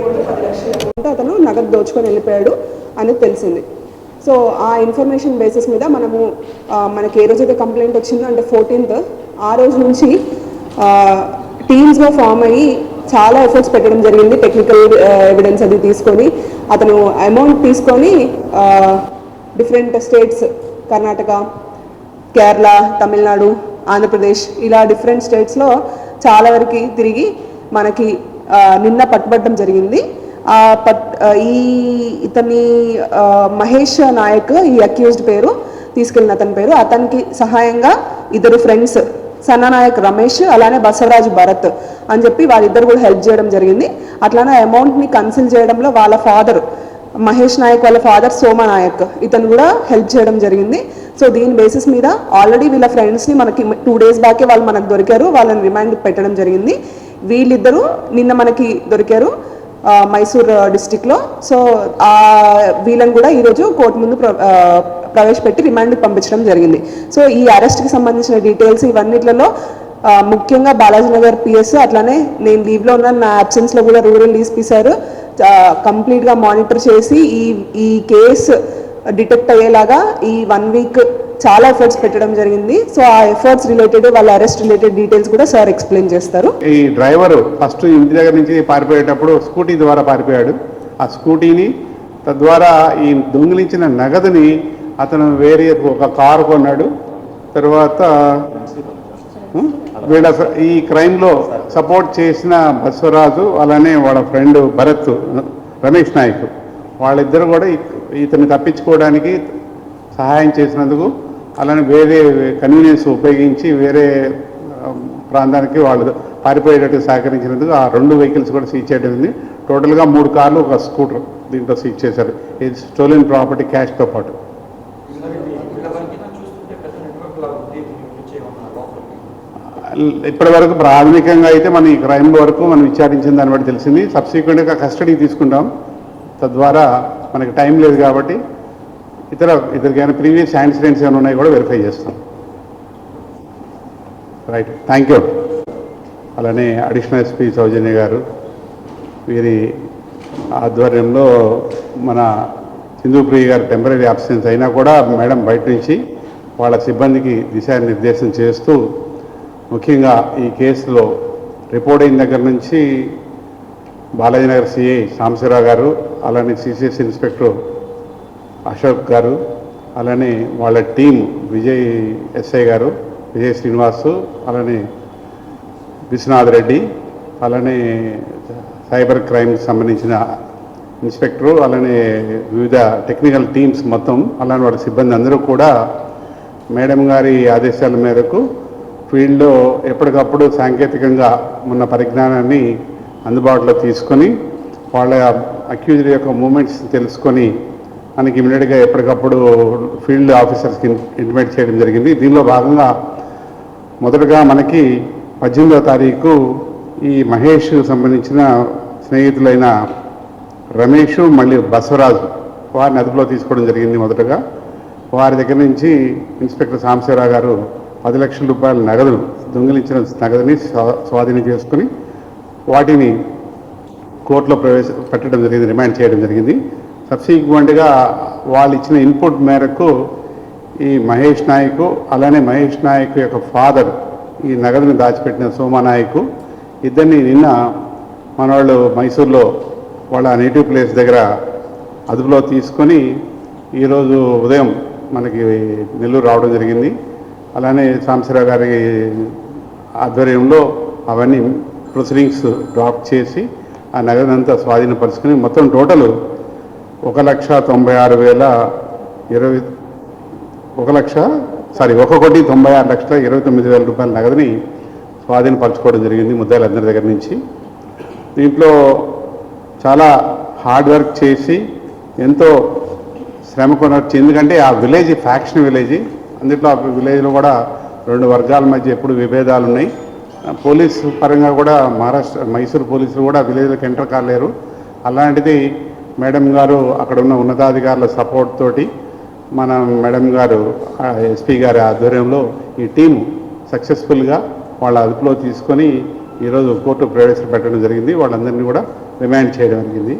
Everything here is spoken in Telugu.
కోట్లు పది లక్షల అతను నగదు దోచుకొని వెళ్ళిపోయాడు అనేది తెలిసింది. సో ఆ ఇన్ఫర్మేషన్ బేసిస్ మీద మనము మనకి ఏ రోజైతే కంప్లైంట్ వచ్చిందో అంటే ఫోర్టీన్త్ ఆ రోజు నుంచి టీమ్స్గా ఫామ్ అయ్యి చాలా ఎఫర్ట్స్ పెట్టడం జరిగింది టెక్నికల్ ఎవిడెన్స్ అది తీసుకొని అతను అమౌంట్ తీసుకొని డిఫరెంట్ స్టేట్స్ కర్ణాటక కేరళ తమిళనాడు ఆంధ్రప్రదేశ్ ఇలా డిఫరెంట్ స్టేట్స్లో చాలా వరకు తిరిగి మనకి నిన్న పట్టుబడడం జరిగింది. ఆ పట్ ఈ ఇతని మహేష్ నాయక్ ఈ అక్యూజ్డ్ పేరు తీసుకెళ్ళిన అతని పేరు. అతనికి సహాయంగా ఇద్దరు ఫ్రెండ్స్ సన్నానాయక్ రమేష్ అలానే బసవరాజు భరత్ అని చెప్పి వాళ్ళిద్దరు కూడా హెల్ప్ చేయడం జరిగింది. అట్లానే అమౌంట్ని కన్సిల్ చేయడంలో వాళ్ళ ఫాదర్ మహేష్ నాయక్ వాళ్ళ ఫాదర్ సోమ నాయక్ ఇతను కూడా హెల్ప్ చేయడం జరిగింది. సో దీని బేసిస్ మీద ఆల్రెడీ వీళ్ళ ఫ్రెండ్స్ని మనకి టూ డేస్ బ్యాకే వాళ్ళు మనకు దొరికారు. వాళ్ళని రిమైండ్ పెట్టడం జరిగింది. వీళ్ళిద్దరూ నిన్న మనకి దొరికారు మైసూర్ డిస్టిక్లో. సో ఆ వీళ్ళని కూడా ఈరోజు కోర్టు ముందు ప్ర- ఆ, ప్రవేశపెట్టి రిమాండ్కి పంపించడం జరిగింది. సో ఈ అరెస్ట్కి సంబంధించిన డీటెయిల్స్ ఇవన్నిట్లలో ముఖ్యంగా బాలాజీ నగర్ పిఎస్ అట్లానే నేను లీవ్లో ఉన్న నా అబ్సెన్స్లో కూడా రూరల్ డీసీపీ సార్ కంప్లీట్గా మానిటర్ చేసి ఈ ఈ కేసు డిటెక్ట్ అయ్యేలాగా ఈ వన్ వీక్ చాలా ఎఫర్ట్స్ పెట్టడం జరిగింది. సో ఆ ఎఫర్ట్స్ రిలేటెడ్ వాళ్ళ అరెస్ట్ రిలేటెడ్ డీటెయిల్స్ కూడా సార్ ఎక్స్ప్లెయిన్ చేస్తారు. ఈ డ్రైవరు ఫస్ట్ ఇంటి దగ్గర నుంచి పారిపోయేటప్పుడు స్కూటీ ద్వారా పారిపోయాడు. ఆ స్కూటీని తద్వారా ఈ దొంగిలించిన నగదుని అతను వేరే ఒక కారు కొన్నాడు. తర్వాత వీళ్ళ ఈ క్రైమ్లో సపోర్ట్ చేసిన బస్వరాజు అలానే వాళ్ళ ఫ్రెండ్ భరత్ రమేష్ నాయక్. వాళ్ళిద్దరు కూడా ఇతను తప్పించుకోవడానికి సహాయం చేసినందుకు అలానే వేరే కన్వీనియన్స్ ఉపయోగించి వేరే ప్రాంతానికి వాళ్ళు పారిపోయేటట్టు సహకరించినందుకు ఆ రెండు వెహికల్స్ కూడా సీజ్ చేయడం జరిగింది. టోటల్గా మూడు కార్లు ఒక స్కూటర్ దీంట్లో సీజ్ చేశారు. ఇది స్టోలెన్ ప్రాపర్టీ క్యాష్తో పాటు. ఇప్పటి వరకు ప్రాథమికంగా అయితే మన ఈ క్రైమ్ వరకు మనం విచారించిన దాన్ని బట్టి తెలిసింది. సబ్సిక్వెంట్గా కస్టడీ తీసుకుంటాం. తద్వారా మనకి టైం లేదు కాబట్టి ఇతర ఇతరికైనా ప్రీవియస్ యాక్సిడెంట్స్ ఏమైనా ఉన్నాయి కూడా వెరిఫై చేస్తాం. రైట్ థ్యాంక్ యూ అలానే అడిషనల్ ఎస్పీ సౌజన్య గారు వీరి ఆధ్వర్యంలో మన సింధుప్రియ గారు టెంపరీ అబ్సెన్స్ అయినా కూడా మేడం బయట నుంచి వాళ్ళ సిబ్బందికి దిశానిర్దేశం చేస్తూ ముఖ్యంగా ఈ కేసులో రిపోర్ట్ అయిన దగ్గర నుంచి బాలాజీ నగర్ సిఐ సాంబశివరావు గారు అలానే సిసిఎస్ ఇన్స్పెక్టర్ అశోక్ గారు అలానే వాళ్ళ టీం విజయ్ ఎస్ఐ గారు విజయ్ శ్రీనివాసు అలానే విశ్వనాథ్ రెడ్డి అలానే సైబర్ క్రైమ్కి సంబంధించిన ఇన్స్పెక్టరు అలానే వివిధ టెక్నికల్ టీమ్స్ మొత్తం అలానే వాళ్ళ సిబ్బంది అందరూ కూడా మేడం గారి ఆదేశాల మేరకు ఫీల్డ్లో ఎప్పటికప్పుడు సాంకేతికంగా ఉన్న పరిజ్ఞానాన్ని అందుబాటులో తీసుకొని వాళ్ళ అక్యూజ్డ్ యొక్క మూమెంట్స్ తెలుసుకొని మనకి ఇమీడియట్గా ఎప్పటికప్పుడు ఫీల్డ్ ఆఫీసర్స్కి ఇంటిమేట్ చేయడం జరిగింది. దీనిలో భాగంగా మొదటగా మనకి పద్దెనిమిదవ తారీఖు ఈ మహేష్ సంబంధించిన స్నేహితులైన రమేష్ మళ్ళీ బసవరాజు వారిని అదుపులో తీసుకోవడం జరిగింది మొదటగా. వారి దగ్గర నుంచి ఇన్స్పెక్టర్ సాంబశివరావు గారు పది లక్షల రూపాయల నగదు దొంగిలించిన నగదుని స్వా- స్వాధీనం చేసుకుని వాటిని కోర్టులో ప్రవేశ పెట్టడం జరిగింది రిమాండ్ చేయడం జరిగింది. సబ్సిక్వెంట్గా వాళ్ళు ఇచ్చిన ఇన్పుట్ మేరకు ఈ మహేష్ నాయక్ అలానే మహేష్ నాయక్ యొక్క ఫాదర్ ఈ నగదుని దాచిపెట్టిన సోమానాయకు ఇద్దరిని నిన్న మన వాళ్ళు మైసూర్లో వాళ్ళ నేటివ్ ప్లేస్ దగ్గర అదుపులో తీసుకొని ఈరోజు ఉదయం మనకి నెల్లూరు రావడం జరిగింది. అలానే సాంబశివరావు గారి ఆధ్వర్యంలో అవన్నీ ప్రొసీడింగ్స్ డ్రాప్ చేసి ఆ నగదంతా స్వాధీనపరుచుకుని మొత్తం టోటల్ ఒక లక్ష తొంభై ఆరు వేల ఇరవై ఒక లక్ష సారీ ఒక కోటి తొంభై ఆరు లక్షల ఇరవై తొమ్మిది వేల రూపాయల నగదుని స్వాధీనపరచుకోవడం జరిగింది ముద్దాయిలందరి దగ్గర నుంచి. దీంట్లో చాలా హార్డ్ వర్క్ చేసి ఎంతో శ్రమ కొనవచ్చు ఎందుకంటే ఆ విలేజ్ ఫ్యాక్షన్ విలేజ్ అందులో ఆ విలేజ్లో కూడా రెండు వర్గాల మధ్య ఎప్పుడు విభేదాలు ఉన్నాయి. పోలీసు పరంగా కూడా మహారాష్ట్ర మైసూర్ పోలీసులు కూడా విలేజ్లకు ఎంటర్ కాలేరు. అలాంటిది మేడం గారు అక్కడ ఉన్న ఉన్నతాధికారుల సపోర్ట్ తోటి మన మేడం గారు ఎస్పీ గారి ఆధ్వర్యంలో ఈ టీం సక్సెస్ఫుల్గా వాళ్ళ అదుపులో తీసుకొని ఈరోజు కోర్టు ప్రవేశపెట్టడం జరిగింది. వాళ్ళందరినీ కూడా రిమాండ్ చేయడం జరిగింది.